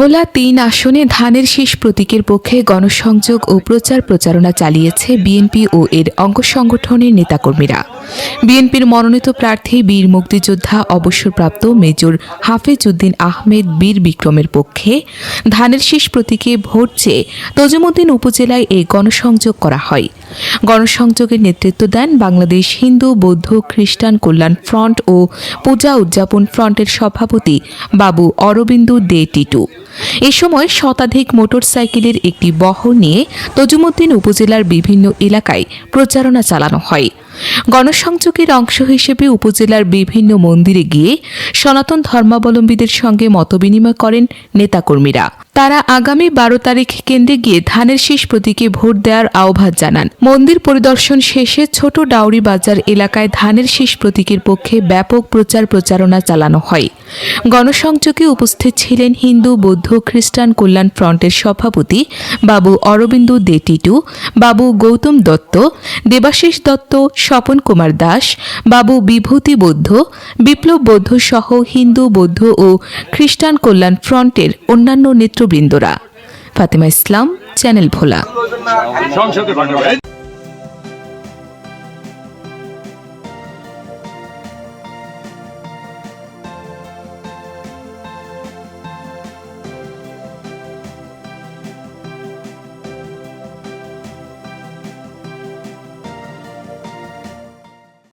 ভোলা তিন আসনে ধানের শীষ প্রতীকের পক্ষে গণসংযোগ ও প্রচার প্রচারণা চালিয়েছে বিএনপি ও এর অঙ্গ সংগঠনের নেতাকর্মীরা। বিএনপির মনোনীত প্রার্থী বীর মুক্তিযোদ্ধা অবসরপ্রাপ্ত মেজর হাফেজ উদ্দিন আহমেদ বীর বিক্রমের পক্ষে ধানের শীষ প্রতীকে ভোট চেয়ে তজুমুদ্দিন উপজেলায় এই গণসংযোগ করা হয়। গণসংযোগের নেতৃত্ব দেন বাংলাদেশ হিন্দু, বৌদ্ধ, খ্রিস্টান কল্যাণ ফ্রন্ট ও পূজা উদযাপন ফ্রন্টের সভাপতি বাবু অরবিন্দু দে টিটু। এ সময় শতাধিক মোটরসাইকেলের একটি বহর নিয়ে তজুমুদ্দিন উপজেলার বিভিন্ন এলাকায় প্রচারণা চালানো হয়। গণসংযোগের অংশ হিসেবে উপজেলার বিভিন্ন মন্দিরে গিয়ে সনাতন ধর্মাবলম্বীদের সঙ্গে মতবিনিময় করেন নেতাকর্মীরা। তারা আগামী বারো তারিখ কেন্দ্রে গিয়ে ধানের শীষ প্রতীকে ভোট দেওয়ার আহ্বান জানান। মন্দির পরিদর্শন শেষে ছোট ডাউরি বাজার এলাকায় ধানের শীষ প্রতীকের পক্ষে ব্যাপক প্রচার প্রচারণা চালানো হয়। গণসংযোগে উপস্থিত ছিলেন হিন্দু, বৌদ্ধ, খ্রিস্টান কল্যাণ ফ্রন্টের সভাপতি বাবু অরবিন্দু দে টিটু, বাবু গৌতম দত্ত, দেবাশিস দত্ত, স্বপন কুমার দাস, বাবু বিভূতি বৌদ্ধ, বিপ্লব বৌদ্ধ সহ হিন্দু, বৌদ্ধ ও খ্রিস্টান কল্যাণ ফ্রন্টের অন্যান্য নেতৃবৃন্দরা ফাতেমা ইসলাম চ্যানেল ভোলা।